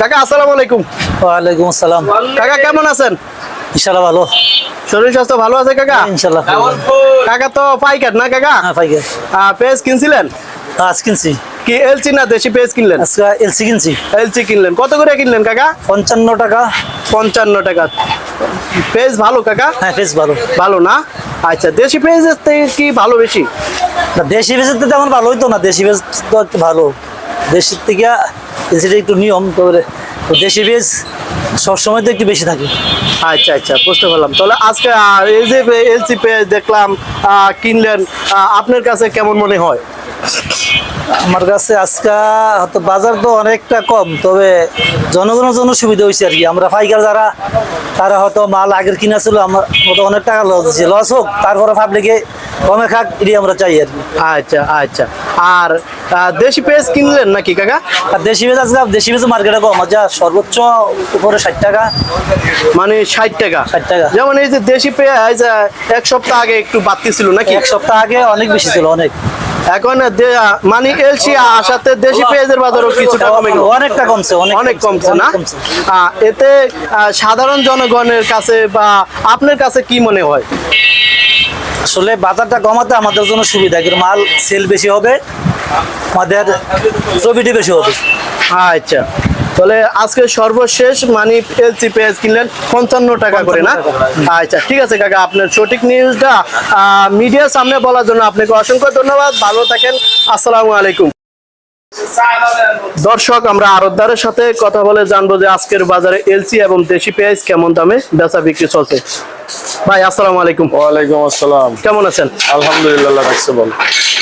কাকা আসসালামু আলাইকুম। ওয়ালাইকুম আসসালাম। কাকা কেমন আছেন? ইনশাল্লাহ ভালো। শরীর স্বাস্থ্য ভালো আছে কাকা? ইনশাল্লাহ ভালো। কাকা তো পাইকার না কাকা? হ্যাঁ পাইকার। পেঁয়াজ কিনছিলেন? আজ কিনছি। কি এলচি না দেশি পেঁয়াজ কিনলেন? আজকে এলসি কিনছি। এলচি কিনলেন। কত করে কিনলেন কাকা? পঞ্চান্ন টাকা। পঞ্চান্ন টাকা। পেঁয়াজ ভালো কাকা? হ্যাঁ বেশ ভালো। ভালো না? আচ্ছা দেশি পেঁয়াজের থেকে কি ভালো বেশি? না দেশি বেচের তো তেমন ভালো হইতো না। দেশি বেচ তো একটু ভালো। দেশের থেকে এলসিটা একটু নিয়ম তবে দেশি বেচ সবসময় তো একটু বেশি থাকে। আচ্ছা আচ্ছা বুঝতে পারলাম। তাহলে আজকে এই যে এলসি পেঁয়াজ দেখলাম কিনলেন আপনার কাছে কেমন মনে হয়? আমার কাছে আজকে হয়তো বাজার তো অনেকটা কম তবে জনগণের জন্য সুবিধা হয়েছে আর কি। আমরা পাইকার যারা তারা হয়তো মাল আগের কিনা ছিল আমার মতো অনেক টাকা লস দিচ্ছে লস হোক তারপরে পাবলিকে কমে খাক এটাই আমরা চাই আর কি। আচ্ছা আচ্ছা। আর দেশি পেঁয়াজ কিনলেন নাকি কাকা? আর দেশি বেজ আজকে দেশি বেজ মার্কেটে কম আছে সর্বোচ্চ উপরে ষাট টাকা। মানে ষাট টাকা। 60 টাকা। যেমন এই যে দেশি পেঁয়াজ এক সপ্তাহ আগে একটু বাড়তি ছিল নাকি? এক সপ্তাহ আগে অনেক বেশি ছিল অনেক। এখন মানে এলসি আসাতে দেশি পেঁয়াজের বাজারও কিছুটা কমে গেল। অনেকটা কমছে অনেক কমছে না? এতে সাধারণ জনগণের কাছে বা আপনার কাছে কি মনে হয়? আসলে বাজারটা কমাতে আমাদের জন্য সুবিধা কিন্তু মাল সেল বেশি হবে আমাদের প্রফিটই বেশি হবে। আচ্ছা। তাহলে আজকে সর্বশেষ মানি এলসি পেঁয়াজ কিনলেন পঞ্চান্ন টাকা করে না? আচ্ছা ঠিক আছে কাকা আপনার সঠিক নিউজটা মিডিয়ার সামনে বলার জন্য আপনাকে অসংখ্য ধন্যবাদ। ভালো থাকেন। আসসালামু আলাইকুম। দর্শক আমরা আরতদারের সাথে কথা বলে জানব যে আজকের বাজারে এলসি এবং দেশি পেঁয়াজ কেমন দামে বেচা বিক্রি চলছে। ভাই আসসালামু আলাইকুম। ওয়ালাইকুম আসসালাম। কেমন আছেন? আলহামদুলিল্লাহ রাখছে বল।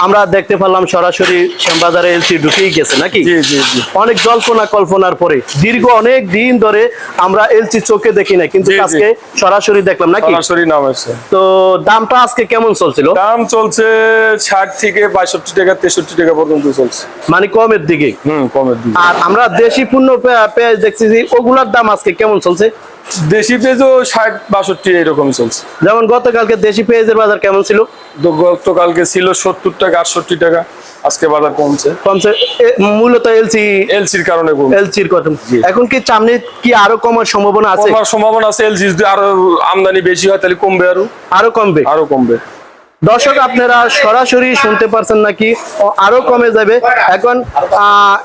আমরা দেখতে পারলাম সরাসরি শ্যামবাজারে এলসি ঢুকেই গেছে নাকি? জি জি জি। অনেক জল্পনা কল্পনার পরে দীর্ঘ অনেক দিন ধরে আমরা এলসি চোখে দেখি না কিন্তু। আজকে সরাসরি দেখলাম নাকি? সরাসরি নাম আছে তো দামটা আজকে কেমন চলছিল? দাম চলছে ষাট থেকে বাষট্টি টাকা তেষট্টি টাকা পর্যন্ত চলছে। মানে কমের দিকে। হুম কমের দিকে। আর আমরা দেশি পণ্য পেঁয়াজ দেখছি যে ওগুলার দাম আজকে কেমন চলছে? দেশি পেঁয়াজও ষাট বাষট্টি এরকমই চলছে। যেমন গতকালকে দেশি পেঁয়াজের বাজার কেমন ছিল? গতকালকে ছিল সত্তর টাকা আটষট্টি টাকা। আজকে বাজার কমছে। কমছে। মূলত এলসি এলসির কারণে এলসির কথা এখন কি সামনে কি আরও কমার সম্ভাবনা আছে? কমার সম্ভাবনা আছে এলসি যদি আরও আমদানি বেশি হয় তাহলে কমবে আরও। আরও কমবে। আরও কমবে। দর্শক আপনারা সরাসরি শুনতে পারছেন নাকি? আরও কমে যাবে। এখন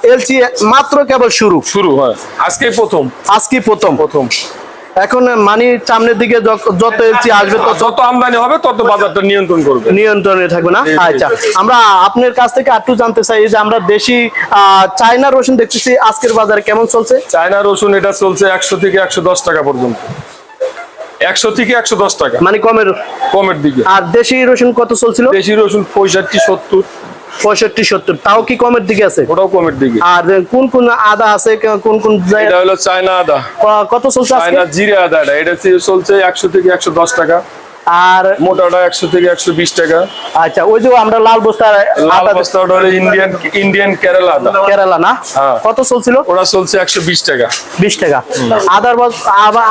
এলসি মাত্র কেবল শুরু। শুরু হয়। আজকেই প্রথম। আজকে প্রথম। প্রথম। এখন মানি সামনের দিকে যত- এলসি আসবে যত আমদানি হবে তত বাজারটা নিয়ন্ত্রণ করবে। নিয়ন্ত্রণে থাকবে না। আচ্ছা আমরা আপনার কাছ থেকে একটু জানতে চাই যে আমরা দেশি আহ, চায়না রসুন দেখতেছি আজকের বাজারে কেমন চলছে? চায়না রসুন এটা চলছে একশো থেকে একশো দশ টাকা পর্যন্ত। একশো থেকে একশো দশ টাকা। মানে কমের কমের দিকে। আর দেশি রসুন কত চলছিল? দেশি রসুন পঁয়ষট্টি সত্তর। পঁয়ষট্টি সত্তর। তাও কি কমের দিকে আছে? ওটাও কমের দিকে। আর কোন কোন আদা আছে? কোন কোন এটা হলো চায়না আদা। কত চলছে চায়না জিরে আদা এটা এটা চলছে একশো থেকে একশো দশ টাকা। আর মোটাটা একশো থেকে একশো বিশ টাকা। আচ্ছা ওই যে আমরা লাল বস্তা লাল বস্তা ইন্ডিয়ান ইন্ডিয়ান কেরালা কেরালা না? হ্যাঁ। কত চলছিল? ওটা চলছে একশো বিশ টাকা। বিশ টাকা। আদার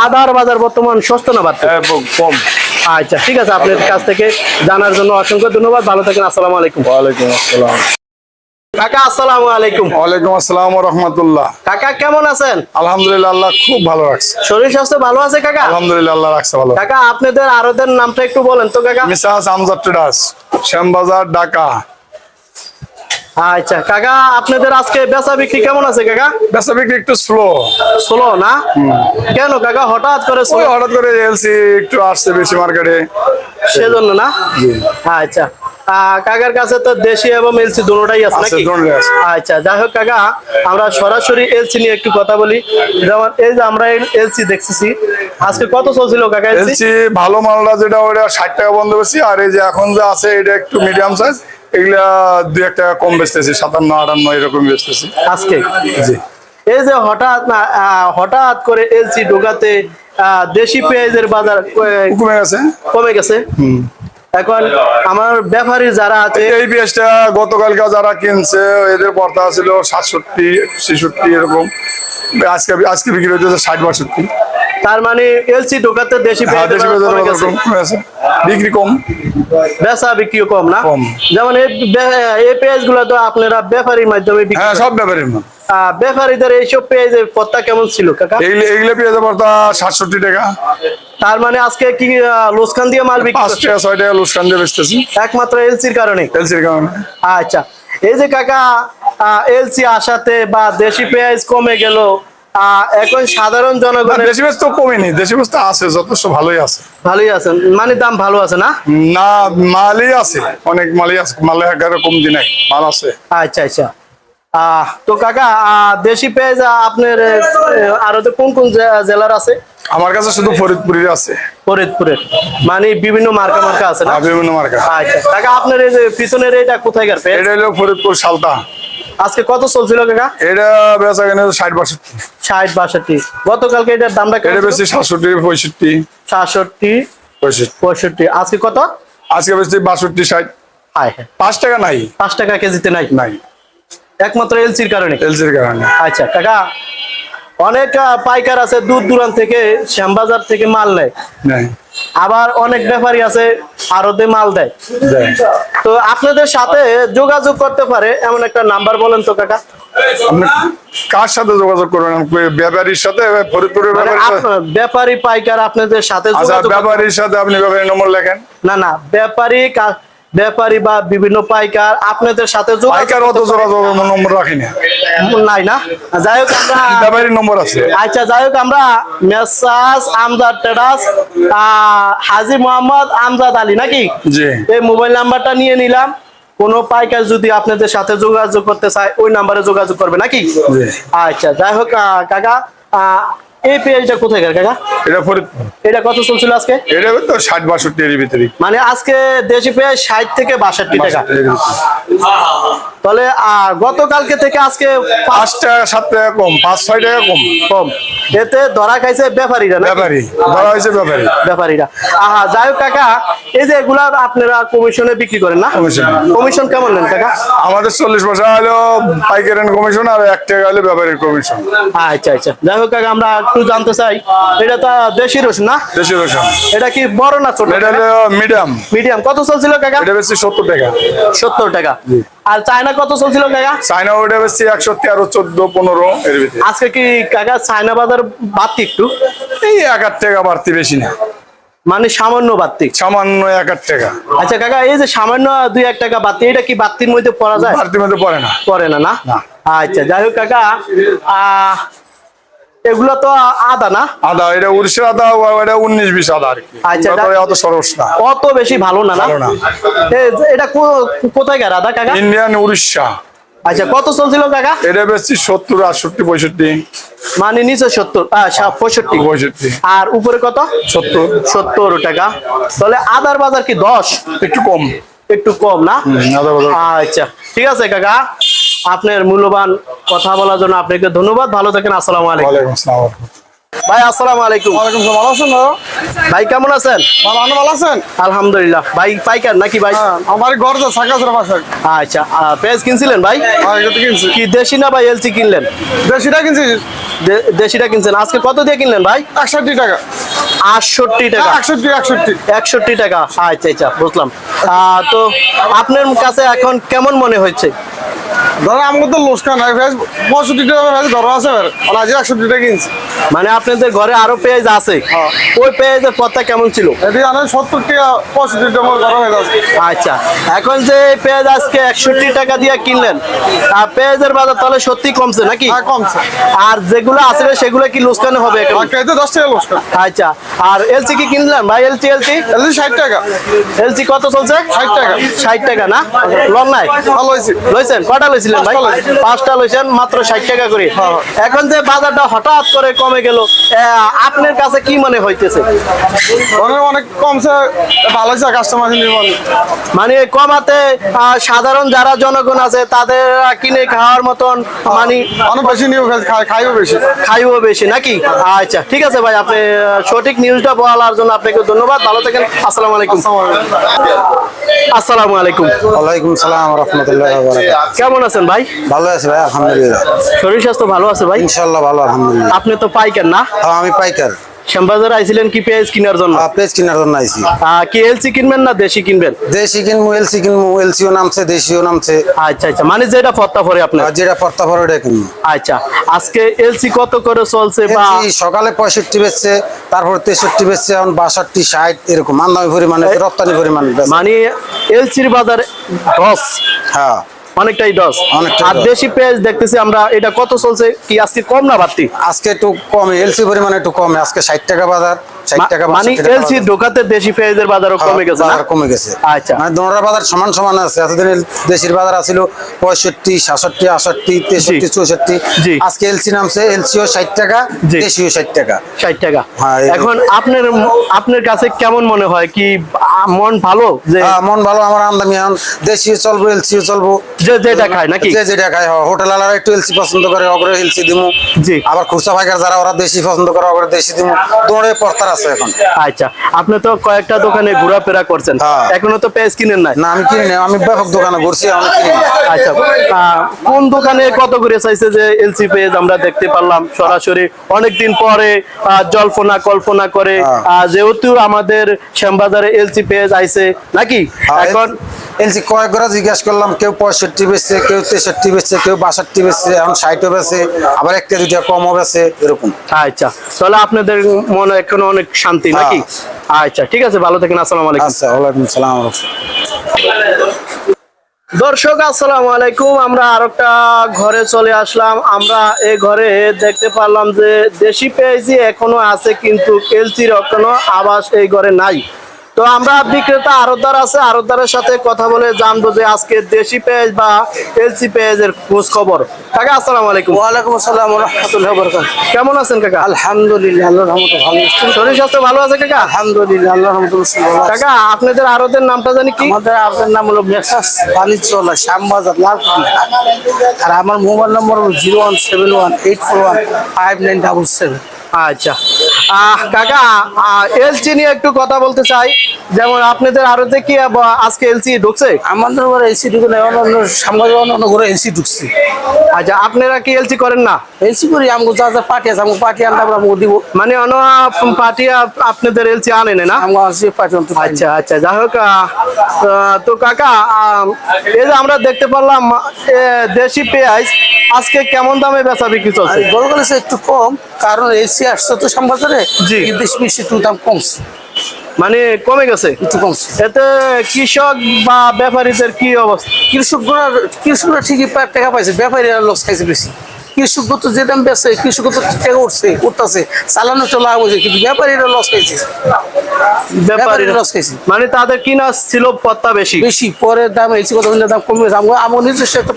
আদার বাজার বর্তমান সস্তা না বাড়ছে হ্যাঁ, কম। আচ্ছা ঠিক আছে আপনার কাছ থেকে জানার জন্য অসংখ্য ধন্যবাদ। ভালো থাকেন আসসালামু আলাইকুম। ওয়ালাইকুম আসসালাম। কাকা আসসালামু আলাইকুম। ওয়ালাইকুম আসসালাম রহমতুল্লাহ। কাকা কেমন আছেন? আলহামদুলিল্লাহ আল্লাহ খুব ভালো রাখছে। শরীর স্বাস্থ্য ভালো আছে কাকা? আলহামদুলিল্লাহ আল্লাহ রাখছে ভালো। কাকা আপনাদের আরদের নামটা একটু বলেন তো কাকা। Mrs Amjad traders Shyambazar Dhaka. আচ্ছা কাকা আপনাদের আজকে বেচা বিক্রি কেমন আছে কাকা? বেচা বিক্রি একটু স্লো স্লো না? কেন কাকা হঠাৎ করে হঠাৎ করে এলসি একটু আসছে বেশি মার্কেটে সেজন্য না? আচ্ছা। কাকার কাছে তো দেশি এবং এলসি দুটোটাই আছে নাকি? আচ্ছা যাই হোক কাকা আমরা সরাসরি এলসি নিয়ে একটু কথা বলি। যেমন এই যে আমরা এলসি দেখতেছি আজকে কত চলছিল কাকা এলসি? ভালো মালটা যেটা ওটা ষাট টাকা বন্ধ বেশি আর এই যে এখন যে আছে এটা একটু মিডিয়াম সাইজ এগুলা দুই এক টাকা কম বেচতেছি সাতান্ন আটান্ন এরকম বেচতেছি। আজকে? জি। এই যে হঠাৎ না হঠাৎ করে এলসি ঢোকাতে দেশি পেঁয়াজের বাজার কমে গেছে। কমে গেছে? এখন আমার ব্যাপারী যারা আছে এই পেঁয়াজটা গতকালকে যারা কিনছে এদের পর্তা ছিল সাতষট্টি ছেষট্টি এরকম। আজকে আজকে বিক্রি হইতেছে ষাট বাষট্টি। তার মানে এলসি ঢোকাতে দেশি হ্যাঁ, বিক্রি কম। বেচা বিক্রিও কম না? কম। যেমন এই পেঁয়াজগুলো তো আপনারা ব্যাপারীর মাধ্যমে বিক্রি হ্যাঁ সব ব্যাপারে আহ, ব্যাপারীদের এইসব পেঁয়াজের পত্তা কেমন ছিল কাকা? এইগুলো পেঁয়াজের পড়তা সাতষট্টি টাকা। তার মানে আজকে কি লোসকান দিয়ে মাল বিক্রি পাঁচ টাকা ছয় টাকা লোসকান দিয়ে বেচতেছি। একমাত্র এলসির কারণে? এলসির কারণে। আচ্ছা এই যে কাকা এলসি আসাতে বা দেশি পেঁয়াজ কমে গেল এখন সাধারণ না, জনগণের দেশি বেশ তো কমেনি দেশি বেশ তো আছে যথেষ্ট ভালোই আছে। ভালোই আছে মানে দাম ভালো আছে না? না মালই আছে অনেক মালই আছে মালে এগারো কম দিন মাল আছে। আচ্ছা আচ্ছা। তো কাকা দেশি পেঁয়াজ আপনার আরও তো কোন কোন জেলার আছে? আমার কাছে শুধু ফরিদপুরের আছে। ফরিদপুরের। মানে বিভিন্ন মার্কা মার্কা আছে না? বিভিন্ন মার্কা। আচ্ছা কাকা আপনার এই যে পিছনের এটা কোথায় পেঁয়াজ এটা হলো ফরিদপুর সালতা। আজকে কত চলছিল কাকা? এটা বেচা কেন ষাট বাষট্টি। ষাট বাষট্টি। গতকালকে এটার দামটা এটা বেশি সাতষট্টি পঁয়ষট্টি। সাতষট্টি পঁয়ষট্টি। আজকে কত? আজকে বেশি বাষট্টি ষাট। হায় হ্যাঁ পাঁচ টাকা নাই। পাঁচ টাকা কেজিতে নাই? নাই। একমাত্র এলসির কারণে? এলসির কারণে। আচ্ছা কাকা অনেক পাইকার আছে দূর দূরান্ত থেকে শ্যামবাজার থেকে মাল নেয়। আবার অনেক ব্যাপারী আছে আরতে মাল দেয়। তো আপনাদের সাথে যোগাযোগ করতে পারে এমন একটা নাম্বার বলেন তো কাকা। আপনি কার সাথে যোগাযোগ করবেন? ব্যাপারীর সাথে? ফরিদপুরের মানে ব্যাপারী পাইকার আপনাদের সাথে আচ্ছা যোগাযোগ ব্যাপারীর সাথে আপনি ব্যাপারীর নম্বর লেখেন? না না ব্যাপারী ব্যাপারী বা বিভিন্ন পাইকার আপনাদের সাথে পাইকার অত যোগাযোগ নম্বর রাখি না। নাই না? যাই হোক আমরা ব্যাপারীর নম্বর আছে। আচ্ছা যাই হোক আমরা মেসাজ আমজাদ টেরাস আহ, হাজি মোহাম্মদ আমজাদ আলী নাকি? জি। এই মোবাইল নাম্বারটা নিয়ে নিলাম। কোনো পাইকার যদি আপনাদের সাথে যোগাযোগ করতে চায় ওই নাম্বারে যোগাযোগ করবে নাকি? আচ্ছা যাই হোক কাকা আহ, এই পেজটা কোথায় কাকা? এটা ফরিদপুর এটা কত চলছিল আজকে? এটা তো ষাট বাষট্টি এর ভিতরে মানে আজকে দেশি পেঁয়াজ ষাট থেকে বাষট্টি টাকা। তাহলে গতকালকে থেকে আজকে পাঁচ পাঁচ টাকা সাত টাকা কম পাঁচ ছয় টাকা কম। কম। এতে ধরা খাইছে ব্যাপারীরা ব্যাপারী। ধরা হয়েছে ব্যাপারী। ব্যাপারীরা। আহা যাই হোক কাকা এই যে এগুলা আপনারা কমিশনে বিক্রি করেন না? কমিশন। কমিশন কেমন নেন কাকা? আমাদের চল্লিশ পয়সা হলো পাইকারি কমিশন আর এক টাকা হলো ব্যাপারীর কমিশন। আচ্ছা আচ্ছা। যাই হোক কাকা আমরা একটু জানতে চাই এটা তো দেশি রসুন না? দেশি রসুন। এটা কি বড় না ছোট? এটা হলো মিডিয়াম। মিডিয়াম। কত চলছিল কাকা? এটা বেশি সত্তর টাকা। সত্তর টাকা। আর চায়না কত চলছিল কাকা? চায়না ওটা বেশি একশো তেরো চোদ্দ পনেরো এর ভিতরে। আজকে কি কাকা চায়না বাজার বাড়তি একটু? এই এক আট টাকা বাড়তি বেশি না। মানে সামান্য বাড়তি। সামান্য এক আট টাকা। আচ্ছা কাকা এই যে সামান্য দুই এক টাকা বাড়তি এটা কি বাড়তির মধ্যে পড়া যায়? বাড়তির মধ্যে পড়ে না। পড়ে না না? না। আচ্ছা যাই হোক কাকা আহ, এগুলো তো আদা না? আদা এটা উড়িষ্যার আদা এটা উনিশ বিশ আদা আর কি। আচ্ছা, অত- সরস না। অত বেশি ভালো না না? এটা কোথায় কার আদা কাকা? ইন্ডিয়ান উড়িষ্যা। আচ্ছা কত চলছিল কাকা? এটা বেশি সত্তর আটষট্টি পঁয়ষট্টি। মানে নিচে সত্তর পঁয়ষট্টি। পঁয়ষট্টি। আর উপরে কত? সত্তর। সত্তর টাকা। তাহলে আদার বাজার কি দশ? একটু কম। একটু কম না? আচ্ছা ঠিক আছে কাকা। আপনার মূল্যবান কথা বলার জন্য আপনাকে ধন্যবাদ। ভালো থাকেন আসসালামু আলাইকুম। আসসালাম ভাই আসসালামু আলাইকুম। ওয়ালাইকুম সালাম ভালো আছেন ভাই কেমন আছেন? ভালো আপনি ভালো আছেন? আলহামদুলিল্লাহ। ভাই পাইকার নাকি ভাই? হ্যাঁ আমার ঘর সাকাসের আচ্ছা পেঁয়াজ কিনছিলেন ভাই? হ্যাঁ কিনছি। কি দেশি না ভাই এলসি কিনলেন? বেশিটা কিনছি। দেশিটা কিনছেন। আজকে কত দিয়ে কিনলেন ভাই? একষট্টি টাকা। আটষট্টি টাকা। একষট্টি একষট্টি একষট্টি টাকা। আচ্ছা আচ্ছা বুঝলাম। তো আপনার কাছে এখন কেমন মনে হচ্ছে? ধরো আমাকে তো লোসকা নাই ভেজ পঁয়ষট্টি টাকা ভেজ ধরো আছে আর আজ একষট্টি টাকা কিনছি। মানে আপনাদের ঘরে আরও পেঁয়াজ আছে। হ্যাঁ। ওই পেঁয়াজের পথটা কেমন ছিল? এটি আনে সত্তর টাকা পঁয়ষট্টি টাকা আমার ধরো আছে আচ্ছা। এখন যে পেঁয়াজ আজকে একষট্টি টাকা দিয়ে কিনলেন আর পেঁয়াজের বাজার তাহলে সত্যি কমছে নাকি? হ্যাঁ কমছে। আর যেগুলো আসবে সেগুলো কি লুস্কানে হবে? দশ টাকা লোসকা আচ্ছা। আর এলসি কি কিনলেন ভাই? এলসি এলসি এলজি ষাট টাকা। এলসি কত চলছে? ষাট টাকা। ষাট টাকা না? লন নাই? হয়েছে লইছেন? কটা লইছিলেন ভাই? পাঁচটা লইছেন। মাত্র ষাট টাকা করে। হ্যাঁ। এখন যে বাজারটা হঠাৎ করে কমে গেল আপনার কাছে কি মনে হইতেছে? অনেক অনেক কমছে ভালো হয়েছে কাস্টমার মানে কমাতে সাধারণ যারা জনগণ আছে তাদের কিনে খাওয়ার মতন মানে অনেক বেশি খাইও বেশি। খাইও বেশি নাকি? আচ্ছা ঠিক আছে ভাই আপনি সঠিক নিউজটা বলার জন্য আপনাকে ধন্যবাদ। ভালো থাকেন আসসালামু আলাইকুম। আসসালামু আলাইকুম। ওয়ালাইকুম সালাম রহমতুল্লাহ কেমন আছেন? ভাই? ভালো আছে ভাই আলহামদুলিল্লাহ। শরীর স্বাস্থ্য ভালো আছে ভাই? ইনশাল্লাহ ভালো আলহামদুলিল্লাহ। আপনি তো পাইকার না? হ্যাঁ, আমি পাইকার। শ্যামবাজারে আইছিলেন কি পেঁয়াজ কেনার জন্য? পেজ কেনার জন্য আইছি। কি এলসি কিনবেন না দেশি কিনবেন? দেশি কিনবো এলসি কিনবো এলসিও নামছে দেশিও নামছে। আচ্ছা আচ্ছা মানে যেটা পরে আপনার? যেটা পরে ওটা কিনবো। আচ্ছা আজকে এলসি কত করে চলছে বা সকালে পঁয়ষট্টি বেচছে তারপর তেষট্টি বেচছে এখন বাষট্টি ষাট এরকম। আমদানি পরিমাণে রপ্তানি পরিমাণ। মানে এলসির বাজার দশ হ্যাঁ। অনেকটাই দশ। অনেকটাই আর দশ। পেঁয়াজ দেখতেছি আমরা এটা কত চলছে? কি আজকে কম না বাড়তি? আজকে একটু কমে এলসি পরিমাণে একটু কমে আজকে ষাট টাকা বাজার। টাকা মানে এলসি ঢোকাতে দেশি পেঁয়াজের বাজারও কমে গেছে না? কমে গেছে। আচ্ছা। দোনোটার বাজার সমান সমান আছে। এতদিন এল- বাজার আছিল পঁয়ষট্টি সাতষট্টি আষট্টি তেষট্টি চৌষট্টি। জি। আজকে এলসি নামছে এলসিও ষাট টাকা দেশিও ষাট টাকা। ষাট টাকা। এখন আপনার আপনার কাছে কেমন মনে হয়? কি মন ভালো যে হ্যাঁ, মন ভালো আমার আমদানি এখন দেশিও চলবো এলসিও চলবো। যে যেটা খায় নাকি? যে যেটা খায় হ্যাঁ, হোটেল আলারা একটু এলসি পছন্দ করে অগ্রে এলসি দিমু। জি। আবার খুচরা ভাইকার যারা ওরা দেশি পছন্দ করে অগ্রে দেশি দিমু। দৌড়ে আছে এখন। আচ্ছা। আপনি তো কয়েকটা দোকানে ঘোরাফেরা করছেন। হ্যাঁ। এখনও তো পেঁয়াজ কিনেন নাই? না আমি কিনি না আমি ব্যাপক দোকানে ঘুরছি আমি কিনি আচ্ছা। কোন দোকানে কত করে চাইছে যে এলসি পেজ আমরা দেখতে পারলাম সরাসরি? অনেকদিন পরে জল্পনা কল্পনা করে হ্যাঁ। যেহেতু আমাদের শ্যামবাজারে এলসি পেজ আইছে নাকি? এখন এলসি কয়েক করে জিজ্ঞাসা করলাম কেউ পঁয়ষট্টি বেচছে কেউ তেষট্টি বেচছে কেউ বাষট্টি বেচছে এখন ষাটও বেচে আবার একটা দুইটা কমও বেচে এরকম। আচ্ছা। তাহলে আপনাদের মনে এখনও অনেক শান্তি নাকি? আচ্ছা ঠিক আছে ভালো থাকেন আসসালামু আলাইকুম। আচ্ছা ওয়ালাইকুম আসসালাম দর্শক আসসালামু আলাইকুম আমরা আর একটা ঘরে চলে আসলাম। আমরা এই ঘরে দেখতে পারলাম যে দেশি পেঁয়াজি এখনও আছে কিন্তু কেলচির কোনো আবাস এই ঘরে নাই। তো আমরা বিক্রেতা আরতদার আছে আরতদারের সাথে কথা বলে জানব যে আজকে দেশি পেঁয়াজ বা এলসি পেঁয়াজের খোঁজ খবর। কাকা আসসালামু আলাইকুম। ওয়ালাইকুম আসসালাম রহমতুল্লাহ বরকাত কেমন আছেন কাকা? আলহামদুলিল্লাহ আল্লাহর রহমতে ভালো আছি। শরীর স্বাস্থ্য ভালো আছে কাকা? আলহামদুলিল্লাহ আল্লাহর রহমতে ভালো কাকা আপনাদের আরতের নামটা জানি কি? আমাদের নাম হলো মেসাস বাণিজ্যলা শ্যামবাজার লালপুরি আর আমার মোবাইল নম্বর হলো zero one seven one eight four one five nine double seven. আচ্ছা। আহ, কাকা এলসি নিয়ে একটু কথা বলতে চাই। যেমন আপনাদের আরতে কি আজকে এলসি ঢুকছে? আমাদের ঘরে এসি ঢুকে নেই অন্য অন্য অন্য ঘরে এসি ঢুকছে। আচ্ছা আপনারা কি এলসি করেন না? এসি করি আমাকে যা যা পার্টি আছে আমাকে পার্টি আনতে আমরা দিব। মানে অন্য পার্টি আপনাদের এলসি আনে না? পার্টি আনতে আচ্ছা আচ্ছা যাই হোক তো কাকা এই যে আমরা দেখতে পারলাম দেশি পেঁয়াজ আজকে কেমন দামে বেচা বিক্রি চলছে? এসে একটু কম কারণ এসি আসছে তো সামবাজারে জি। বিশ বেশি একটু দাম কমছে। মানে কমে গেছে? একটু কমছে। এতে কৃষক বা ব্যাপারীদের কি অবস্থা? কৃষকরা কৃষকরা ঠিকই টাকা পাইছে ব্যাপারীরা লস খাইছে বেশি। কৃষক তো যে দাম বেচে কৃষক তো টাকা উঠছে উঠতেছে। চালানো তো লাভ হয়েছে কিন্তু ব্যাপারীরা লস খাইছে। ব্যাপারীরা ব্যাপারীরা লস খাইছে। মানে তাদের কিনা ছিল পত্তা বেশি। বেশি পরে দাম কত দাম কমে আমার আমার নিজস্ব একটা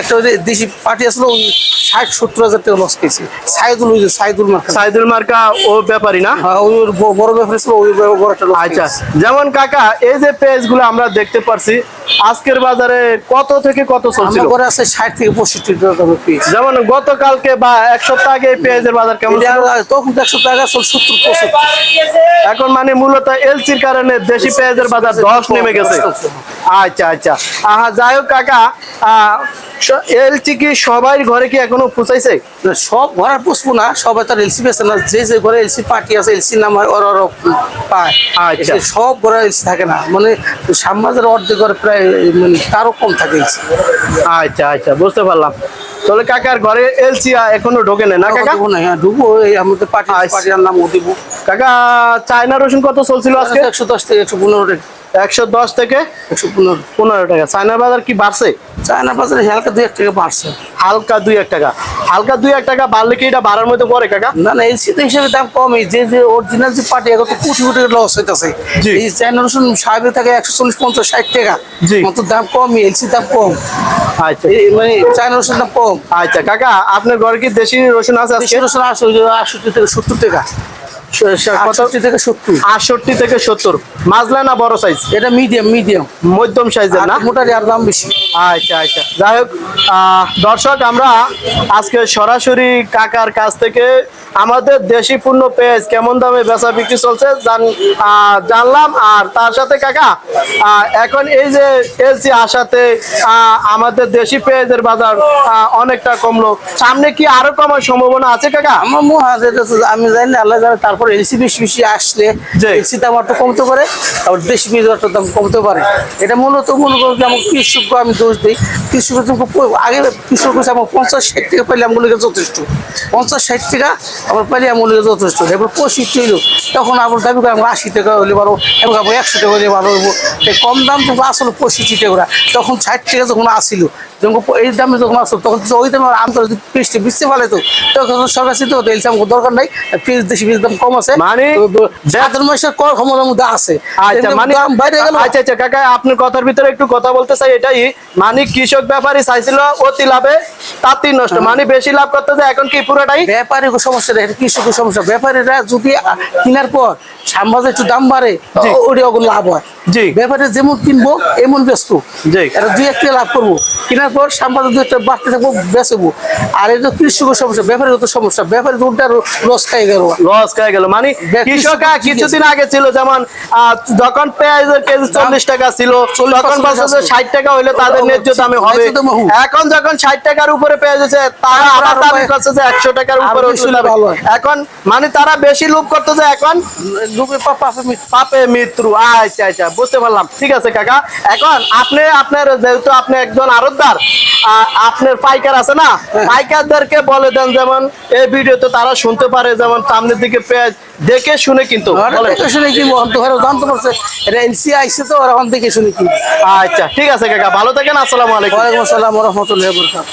একটা দেশি পার্টি আসলো ওই ষাট সত্তর হাজার টাকা লস খাইছে। সাইদুল ওই যে সাইদুল মার্কা। সাইদুল মার্কা ও ব্যাপারী না? হ্যাঁ ওই বড় ব্যাপারী ছিল ওই বড় বড় একটা আচ্ছা। যেমন কাকা এই যে পেজগুলো আমরা দেখতে পারছি আজকের বাজারে কত থেকে কত চলছিল? আছে ষাট থেকে পঁয়ষট্টি টাকা দামে পেয়েছি যেমন গতকালকে বা এক সপ্তাহ আগে পেঁয়াজের বাজার কেমন তখন তো একশো টাকা চল সত্তর এখন মানে মূলত এলসির কারণে দেশি পেঁয়াজের বাজার দশ নেমে গেছে। আচ্ছা আচ্ছা। আহা যাই হোক কাকা এলসি কি সবাই ঘরে কি এখনও পুষাইছে? সব ঘরে পুষবো না সবাই তার এলসি পেয়েছে না। যে যে ঘরে এলসি পার্টি আছে এলসি নাম হয় ওর ওর পায়। আচ্ছা। সব ঘরে এলসি থাকে না। মানে সামাজের অর্ধেক ঘরে প্রায় মানে তারও কম থাকে এলসি। আচ্ছা আচ্ছা বুঝতে পারলাম। তাহলে কাকার ঘরে এলসি এখনও ঢোকে না না কাকা? না হ্যাঁ ঢুকবো এই আমাদের আচ্ছা। নাম ও দিব কাকা চায়না রসুন কত চলছিল আজকে? একশো দশ থেকে একশো পনেরো টাকা। একশো দশ থেকে একশো পনেরো। পনেরো টাকা। চায়না বাজার কি বাড়ছে? চায়না বাজারে হালকা দুই এক টাকা বাড়ছে। হালকা দুই এক টাকা। হালকা দুই এক টাকা বাড়লে কি এটা বাড়ার মধ্যে পরে কাকা? না না এই তো হিসেবে দাম কমই। যে যে অরিজিনাল যে পার্টি এখন তো কোটি কোটি লস হইতেছে। এই জেনারেশন সাহেবের থাকে একশো চল্লিশ পঞ্চাশ ষাট টাকা। মতো দাম কমই এলসি দাম কম। আচ্ছা। এই মানে চায়না রসুন দাম কম। আচ্ছা কাকা আপনার ঘরে কি দেশি রসুন আছে দেশি রসুন আটশো আটষট্টি থেকে সত্তর টাকা। থেকে আটষট্টি থেকে সত্তর। মাঝলা না বড় সাইজ এটা মিডিয়াম মিডিয়াম মধ্যম সাইজের না? আর দাম বেশি। আচ্ছা আচ্ছা। যাই হোক দর্শক আমরা আজকে সরাসরি কাকার কাছ থেকে আমাদের দেশি পণ্য পেঁয়াজ কেমন দামে বেচা বিক্রি চলছে জানলাম। আর তার সাথে কাকা এখন এই যে এলসি আসাতে আহ, আমাদের দেশি পেঁয়াজের বাজার অনেকটা কমলো। সামনে কি আরও কমার সম্ভাবনা আছে কাকা? আমার আমি জানি না আল্লাহ তার তারপর এলসি বেশি বেশি আসলে। এলসি দাম একটু কমতে পারে আবার দেশি বীজ পেঁয়াজের দাম কমতে পারে এটা মূলত মনে করো যে আমার কৃষককে আমি দোষ দিই কৃষকের আগে কৃষক হচ্ছে আমার পঞ্চাশ ষাট টাকা পাইলে আমগুলোকে যথেষ্ট পঞ্চাশ ষাট টাকা আমার পাইলে আমগুলোকে যথেষ্ট এবার পঁয়ষট্টি হইল তখন আবার দাবি করে আমার আশি টাকা হলে পারো এবং আবার একশো টাকা হলে পারো এই কম দাম তো আসলে পঁয়ষট্টি টাকা। তখন ষাট টাকা যখন যখন এই দামে যখন আসলো তখন ওই দামে আন্তর্জাতিক পেস্টে বেচতে পারে তো তখন সরকার চিন্তা করতে এলসি আমাকে দরকার নাই পেঁয়াজ দেশি পেঁয়াজ দাম কম আছে। মানে- সাধারণ মানুষের কর ক্ষমতার মধ্যে আছে। আচ্ছা মানে দাম বাইরে গেল। আচ্ছা আচ্ছা কাকা আপনার কথার ভিতরে একটু কথা বলতে চাই এটাই। মানে কৃষক ব্যাপারী চাইছিল অতি লাভে তাঁতি নষ্ট। মানে বেশি লাভ করতে যায় এখন কি পুরোটাই? ব্যাপারীর সমস্যা নেই কৃষকের সমস্যা। ব্যাপারীরা যদি কেনার পর সামবাজে একটু দাম বাড়ে ওটি লাভ হয়। জি। ব্যাপারে যেমন কিনবো এমন বেচবো। জি। এটা দুই একটা লাভ করব। কেনার পর সামবাজে দুই একটা বাড়তে থাকব বেচবো। আর এটা কৃষকের সমস্যা ব্যাপারীর তো সমস্যা। ব্যাপারী লস খাই গেল। লস খেয়ে গেল। মানে বে- কৃষক কৃষক কিছুদিন আগে ছিল যেমন যখন পেঁয়াজের কেজি চল্লিশ টাকা ছিল তখন বলছে ষাট টাকা হইলে তাদের ন্যায্য দামে হবে। এখন যখন ষাট টাকার উপরে পেঁয়াজ হচ্ছে তারা আবার দাবি করছে যে একশো টাকার উপরে হয়। এখন মানে তারা বেশি লোভ করতে যে এখন পাপে মৃত্যু। আচ্ছা আচ্ছা বুঝতে পারলাম। ঠিক আছে কাকা। এখন আপনি আপনার যেহেতু আপনি একজন আরতদার আপনার পাইকার আছে না পাইকারদেরকে বলে দেন যেমন এই ভিডিওতে তারা শুনতে পারে যেমন সামনের দিকে পেঁয়াজ দেখে শুনে কিন্তু বলেন। দেখে শুনে কিনবো অন্ত ঘরে জানতে পারছে। এটা এলসি আইসে তো ওরা দেখে শুনে কিনবো আচ্ছা ঠিক আছে কাকা ভালো থাকেন আসসালামু আলাইকুম। ওয়ালাইকুম আসসালাম রহমতুল্লাহ বরকাত